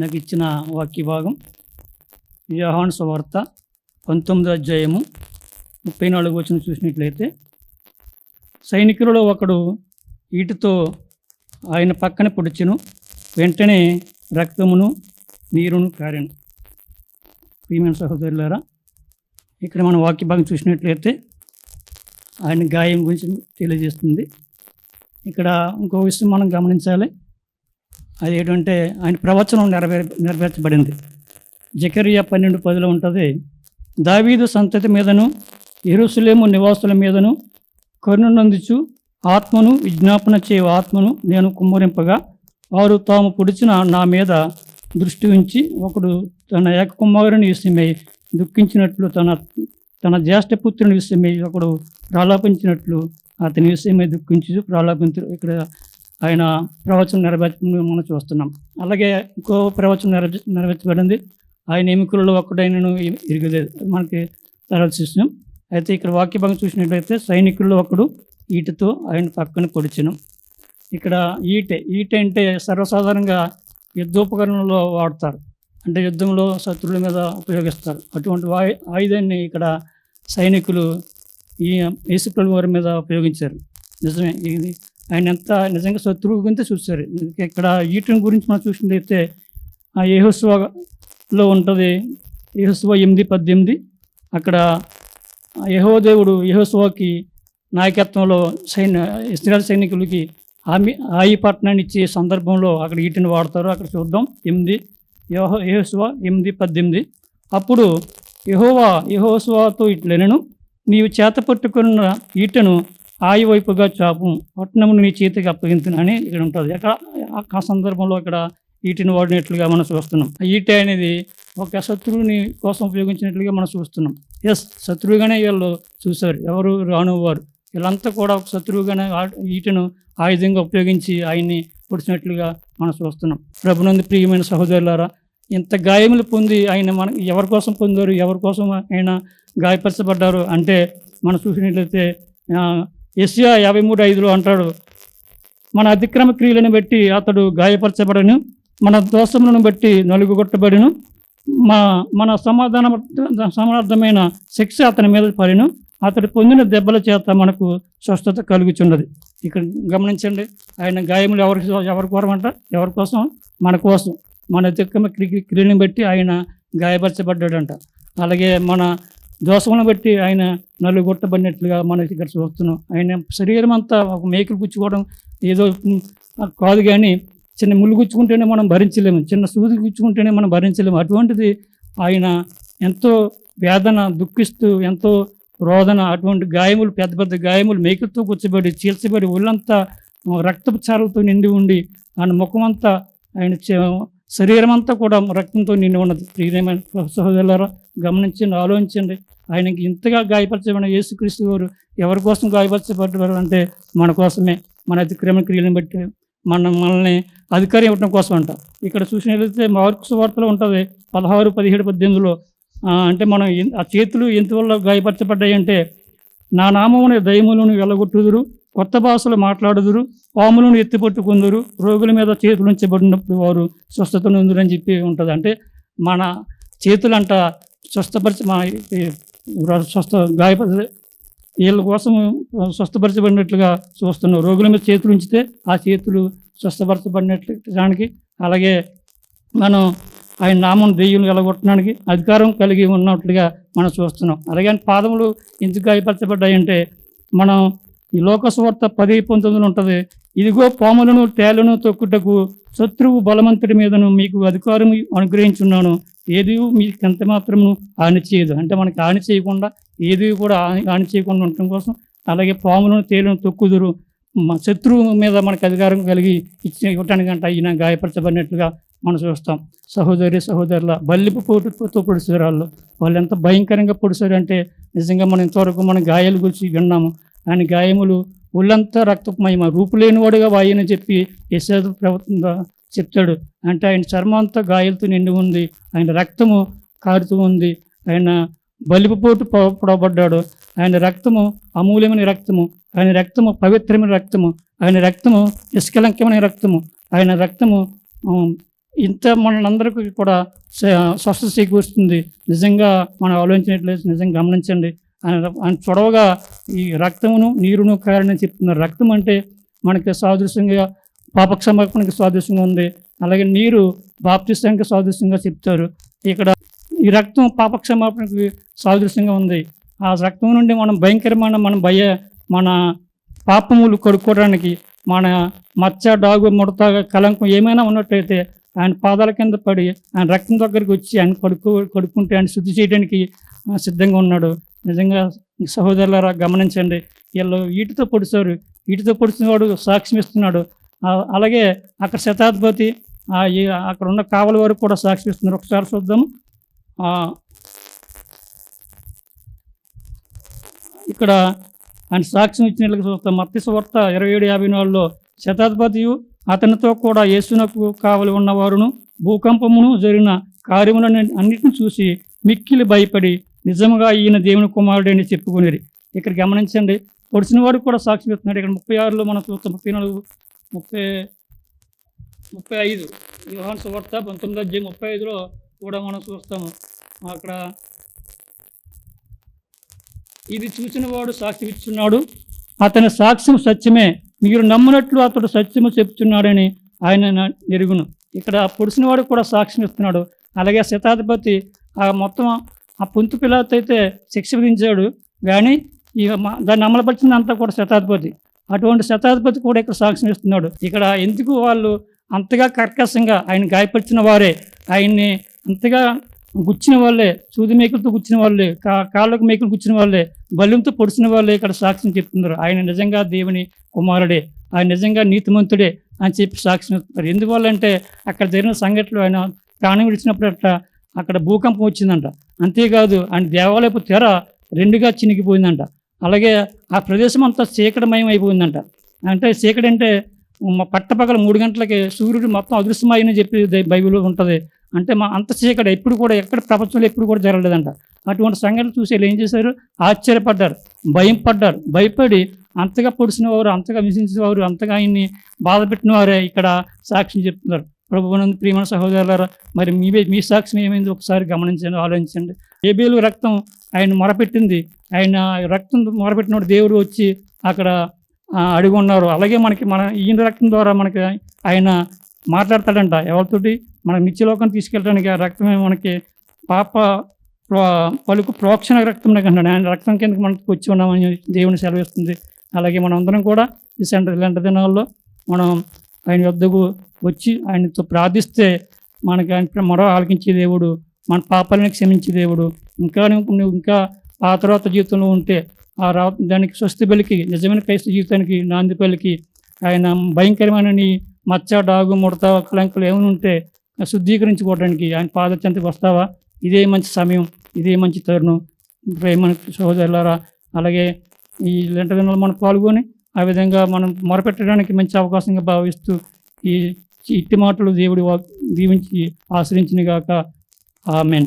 నాకు ఇచ్చిన వాక్య భాగం యోహాను సువార్త పంతొమ్మిదో అధ్యాయము ముప్పై నాలుగు వచ్చిన చూసినట్లయితే సైనికులలో ఒకడు ఈటితో ఆయన పక్కన పొడిచెను వెంటనే రక్తమును నీరును కారెను. ప్రియమైన సహోదరులారా ఇక్కడ మనం వాక్య భాగం చూసినట్లయితే ఆయన గాయం గురించి తెలియజేస్తుంది. ఇక్కడ ఇంకో విషయం మనం గమనించాలి. అది ఏంటంటే ఆయన ప్రవచనం నెరవేర్ నెరవేర్చబడింది. జకరియా పన్నెండు పదిలో ఉంటుంది దావీదు సంతతి మీదను ఎరుసలేము నివాసుల మీదను కరుణనందుచు ఆత్మను విజ్ఞాపన చేయు ఆత్మను నేను కుమ్మరింపగా వారు తాము పొడిచిన నా మీద దృష్టి ఉంచి ఒకడు తన ఏక కుమారుని విషయమై దుఃఖించినట్లు తన తన జ్యేష్ఠపుత్రుని విషయమై ఒకడు ప్రాలాపించినట్లు అతని విషయమై దుఃఖించు ప్రాలాపించు ఇక్కడ ఆయన ప్రవచనం నెరవేర్చడం మనం చూస్తున్నాం. అలాగే ఇంకో ప్రవచనం నెరవే నెరవేర్చబడింది. ఆయన ఎముకలలో ఒక్కడైనను ఇరగలేదు. మనకి తర్వాత విషయం అయితే ఇక్కడ వాక్య భాగం చూసినట్లయితే సైనికుల్లో ఒకడు ఈటతో ఆయన పక్కన పొడిచెను. ఇక్కడ ఈటె ఈటె అంటే సర్వసాధారణంగా యుద్ధోపకరణంలో వాడతారు. అంటే యుద్ధంలో శత్రువుల మీద ఉపయోగిస్తారు. అటువంటి వాయు ఆయుధాన్ని ఇక్కడ సైనికులు ఈ యేసుప్రభు వారి మీద ఉపయోగించారు. నిజమే ఇది ఆయన ఎంత నిజంగా శత్రువు గురించి చూస్తారు ఇక్కడ ఈటని గురించి మనం చూసినట్లయితే ఆ ఏహోస్వలో ఉంటుంది ఏహోస్వ ఎనిమిది పద్దెనిమిది. అక్కడ యహోదేవుడు యహోస్వాకి నాయకత్వంలో సైన్య ఇస్రాయల్ సైనికులకి ఆమె ఆయి పట్టణాన్ని ఇచ్చే సందర్భంలో అక్కడ ఈటని వాడతారు. అక్కడ చూద్దాం. ఎనిమిది యహో యహోస్వ ఎనిమిది పద్దెనిమిది. అప్పుడు యహోవా యహోస్వాతో ఇట్లనను నీవు చేత పట్టుకున్న ఈటను ఆయి వైపుగా చాపు పట్టణమును నీ చేతికి అప్పగింతును అని ఇక్కడ ఉంటుంది. అక్కడ ఆ సందర్భంలో ఇక్కడ ఈటిని వాడినట్లుగా మనం చూస్తున్నాం. ఆ ఈట అనేది ఒక శత్రువుని కోసం ఉపయోగించినట్లుగా మనం చూస్తున్నాం. ఎస్ శత్రువుగానే వీళ్ళు చూశారు. ఎవరు? రానువారు వీళ్ళంతా కూడా ఒక శత్రువుగానే ఈటను ఆయుధంగా ఉపయోగించి ఆయన్ని పొడిచినట్లుగా మనం చూస్తున్నాం. ప్రభునందు ప్రియమైన సహోదరులారా ఇంత గాయములు పొంది ఆయన మన ఎవరి కోసం పొందారు? ఎవరి కోసం ఆయన గాయపరచబడ్డారు? అంటే మనం చూసినట్లయితే ఎస్యా యాభై మూడు ఐదులో అంటాడు మన అతిక్రమ క్రియలను బట్టి అతడు గాయపరచబడను మన దోషములను బట్టి నలుగుగొట్టబడిను మా మన సమాధాన సమార్థమైన శిక్ష అతని మీద పడిను అతడు పొందిన దెబ్బల చేత మనకు స్వస్థత కలుగుచున్నది. ఇక్కడ గమనించండి ఆయన గాయములు ఎవరికి ఎవరి కోరమంట? అంట ఎవరి కోసం? మన కోసం. మన అతిక్రమ క్రి- క్రియలను బట్టి ఆయన గాయపరచబడ్డాడంట. అలాగే మన దోషములను బట్టి ఆయన నలుగొట్టబడినట్లుగా మనం ఇక్కడ చూస్తున్నాం. ఆయన శరీరం అంతా ఒక మేకలు గుచ్చుకోవడం ఏదో కాదు కానీ చిన్న ముళ్ళు గుచ్చుకుంటేనే మనం భరించలేము చిన్న సూది గుచ్చుకుంటేనే మనం భరించలేము. అటువంటిది ఆయన ఎంతో వేదన దుఃఖిస్తూ ఎంతో రోదన అటువంటి గాయములు పెద్ద పెద్ద గాయములు మేకలతో కూర్చోబడి చీల్చబడి ఒళ్ళంతా రక్తపు చారలతో నిండి ఉండి ఆయన ముఖమంతా ఆయన చే- శరీరం అంతా కూడా రక్తంతో నిండి ఉన్నది. ప్రియమైన సహోదరులారా గమనించండి ఆలోచించండి. ఆయనకి ఇంతగా గాయపరచబడిన యేసుక్రీస్తు గారు ఎవరి కోసం గాయపరచబడ్డారు అంటే మన కోసమే మన అతిక్రమ క్రియలను బట్టి మన మనల్ని అధికారం ఇవ్వడం కోసం అంట ఇక్కడ చూసినట్లయితే మార్క్స్ వార్తలో ఉంటుంది పదహారు పదిహేడు పద్దెనిమిదిలో అంటే మనం ఆ చేతులు ఎంతవల్ల గాయపరచబడ్డాయి అంటే నా నామముని దయములను వెళ్ళగొట్టుదురు కొత్త భాషలు మాట్లాడుదురు పాములను ఎత్తిపట్టుకుందరు రోగుల మీద చేతులు ఉంచబడినప్పుడు వారు స్వస్థత నొందురని చెప్పి ఉంటుంది. అంటే మన చేతులంట స్వస్థపరిచి మన స్వస్థ గాయప వీళ్ళ కోసం స్వస్థపరచబడినట్లుగా చూస్తున్నాం. రోగుల మీద చేతులు ఉంచితే ఆ చేతులు స్వస్థపరచబడినట్లు దానికి అలాగే మనం ఆయన నామం దెయ్యం వెలగొట్టడానికి అధికారం కలిగి ఉన్నట్లుగా మనం చూస్తున్నాం. అలాగే పాదములు ఎందుకు గాయపరచబడ్డాయంటే మనం ఈ లోకస్వార్త పది పంతొమ్మిదిలో ఉంటుంది. ఇదిగో పాములను తేలను తొక్కుటకు శత్రువు బలవంతుడి మీదను మీకు అధికారం అనుగ్రహించున్నాను. ఏది మీకు ఎంత మాత్రము హాని చేయదు. అంటే మనకి హాని చేయకుండా ఏది కూడా హాని చేయకుండా ఉండటం కోసం అలాగే పాములను తేలను తొక్కుదురు. మా శత్రువు మీద మనకు అధికారం కలిగి ఇచ్చి ఇవ్వటానికంట ఈయన గాయపరచబడినట్లుగా మనం చూస్తాం. సహోదరి సహోదరుల బల్లిపు పోటుతో పొడిచారు వాళ్ళు వాళ్ళు ఎంత భయంకరంగా పొడిచారు అంటే నిజంగా మనం ఇంతవరకు మనం గాయాల గురించి విన్నాము. ఆయన గాయములు ఒళ్ళంతా రక్తమయమ రూపులేనివాడుగా వాయని చెప్పి యశాదు ప్రభుత్వంగా చెప్తాడు. అంటే ఆయన చర్మం అంతా గాయాలతో నిండి ఉంది ఆయన రక్తము కారుతూ ఉంది ఆయన బలిపోటు పొడబడ్డాడు ఆయన రక్తము అమూల్యమైన రక్తము ఆయన రక్తము పవిత్రమైన రక్తము ఆయన రక్తము నిష్కలంకమైన రక్తము ఆయన రక్తము ఇంత మనందరికీ కూడా స్వస్థ చేకూరుస్తుంది. నిజంగా మనం ఆలోచించినట్లయితే నిజంగా గమనించండి. ఆయన ఆయన చొడవగా ఈ రక్తమును నీరును కారణం చెప్తున్నారు రక్తం అంటే మనకి సాదృశ్యంగా పాపక్షమాపణకి సాదృశ్యంగా ఉంది. అలాగే నీరు బాప్తిస్తానికి సాదృశ్యంగా చెప్తారు. ఇక్కడ ఈ రక్తం పాపక్షమాపణకి సాదృశ్యంగా ఉంది. ఆ రక్తం నుండి మనం భయంకరమైన మన భయ మన పాపములు కడుక్కోవడానికి మన మచ్చ డాగు ముడత కలంకం ఏమైనా ఉన్నట్టయితే ఆయన పాదాల కింద పడి ఆయన రక్తం దగ్గరికి వచ్చి ఆయన కడుక్కు కడుక్కుంటే ఆయన శుద్ధి చేయడానికి సిద్ధంగా ఉన్నాడు. నిజంగా సహోదరులారా గమనించండి. వీళ్ళు వీటితో పొడిచారు వీటితో పొడిచిన వాడు సాక్ష్యం ఇస్తున్నాడు. అలాగే అక్కడ శతాధిపతి అక్కడ ఉన్న కావలి వారు కూడా సాక్షి ఇస్తున్నారు. ఒకసారి చూద్దాం. ఇక్కడ ఆయన సాక్ష్యం ఇచ్చినట్లుగా చూస్తాం మత్స్య వార్త ఇరవై ఏడు యాభై నాలుగులో శతాధిపతియు అతనితో కూడా యేసునకు కావలి ఉన్నవారును భూకంపమును జరిగిన కార్యములను అన్నిటిని చూసి మిక్కిలి భయపడి నిజముగా ఈయన దేవుని కుమారుడు అని చెప్పుకునేది ఇక్కడ గమనించండి పొడిచిన వాడు కూడా సాక్షి ఇస్తున్నాడు. ఇక్కడ ముప్పై ఆరులో మనం చూస్తాం ముప్పై నాలుగు ముప్పై ముప్పై ఐదు యోహాన్ సువార్త పంతొమ్మిది అధ్యాయం ముప్పై ఐదులో కూడా మనం చూస్తాము. అక్కడ ఇది చూసిన వాడు సాక్షి ఇస్తున్నాడు. అతని సాక్ష్యం సత్యమే. మీరు నమ్మునట్లు అతడు సత్యము చెప్తున్నాడని ఆయన నా- ఎరుగును ఇక్కడ పొడిసిన వాడు కూడా సాక్ష్యం ఇస్తున్నాడు. అలాగే శతాధిపతి ఆ మొత్తం ఆ పొంతు పిల్లతో అయితే శిక్ష విధించాడు. కానీ ఈ దాన్ని అమలుపరిచింది అంతా కూడా శతాధిపతి. అటువంటి శతాధిపతి కూడా ఇక్కడ సాక్ష్యం ఇస్తున్నాడు. ఇక్కడ ఎందుకు వాళ్ళు అంతగా కర్కశంగా ఆయన గాయపరిచిన వారే ఆయన్ని అంతగా గుచ్చిన వాళ్ళే సూది మేకులతో గుచ్చిన వాళ్ళే కా కాళ్ళకు మేకులు గుచ్చిన వాళ్ళే బల్యంతో పొడిచిన వాళ్ళే ఇక్కడ సాక్ష్యం చెప్తున్నారు. ఆయన నిజంగా దేవుని కుమారుడే ఆయన నిజంగా నీతిమంతుడే అని చెప్పి సాక్ష్యం చెప్తున్నారు. ఎందువల్ల అంటే అక్కడ జరిగిన సంఘటనలు ఆయన ప్రాణం విడిచినప్పుడు అట్లా అక్కడ భూకంపం వచ్చిందంట. అంతేకాదు ఆయన దేవాలయపు తెర రెండుగా చినిగిపోయిందంట. అలాగే ఆ ప్రదేశం అంతా చీకటమయం అయిపోయిందంట. అంటే చీకటి అంటే పట్టపగల మూడు గంటలకి సూర్యుడు మొత్తం అదృశ్యమయ్యని చెప్పి ద- బైబిల్లో ఉంటుంది. అంటే మా అంత చీకటి ఎప్పుడు కూడా ఎక్కడ ప్రపంచంలో ఎప్పుడు కూడా జరగలేదంట. అటువంటి సంఘటన చూసి వీళ్ళు ఏం చేశారు? ఆశ్చర్యపడ్డారు భయం పడ్డారు. భయపడి అంతగా పొడిచిన వారు అంతగా విసించిన వారు అంతగా ఆయన్ని బాధ పెట్టిన వారే ఇక్కడ సాక్ష్యం చెప్తున్నారు. ప్రభువునందు ప్రియమైన సహోదరులారా మరి మీ మీ సాక్ష్యం ఏమైంది? ఒకసారి గమనించండి ఆలోచించండి. ఏబేలు రక్తం ఆయన మొరపెట్టింది. ఆయన రక్తం మొరపెట్టినప్పుడు దేవుడు వచ్చి అక్కడ ఆ, అడిగి ఉన్నారు అలాగే మనకి మన ఈయన రక్తం ద్వారా మనకి ఆయన మాట్లాడతాడంట ఎవరితోటి? మన నిత్యలోకం తీసుకెళ్ళడానికి ఆ రక్తమే మనకి పాప ప్రో- పలుకు ప్రోక్షణ రక్తం అంటున్నాడు ఆయన రక్తం కిందకి మనం వచ్చి ఉన్నామని దేవుని సెలవిస్తుంది అలాగే మనం అందరం కూడా ఈ సెంటర్ ఇలాంటి దినాల్లో మనం ఆయన వద్దకు వచ్చి ఆయనతో ప్రార్థిస్తే మనకి ఆయన మరో ఆలకించే దేవుడు మన పాపాలను క్షమించే దేవుడు ఇంకా నువ్వు ఇంకా ఆ తర్వాత జీవితంలో ఉంటే ఆ రా దానికి స్వస్తి బలికి నిజమైన క్రైస్త జీవితానికి నాంది పలికి ఆయన భయంకరమైన నీ మచ్చ డాగు ముడత కలంకలు ఏమైనా ఉంటే శుద్ధీకరించుకోవడానికి ఆయన పాద వస్తావా? ఇదే మంచి సమయం ఇదే మంచి తరుణం. ప్రేమ సహోదరులారా అలాగే ఈ లెంట దినాలు మనం పాల్గొని ఆ విధంగా మనం మొరపెట్టడానికి మంచి అవకాశంగా భావిస్తూ ఈ ఇట్టి మాటలు దేవుడి దీవించి ఆశ్రయించినగాక. ఆమెన్.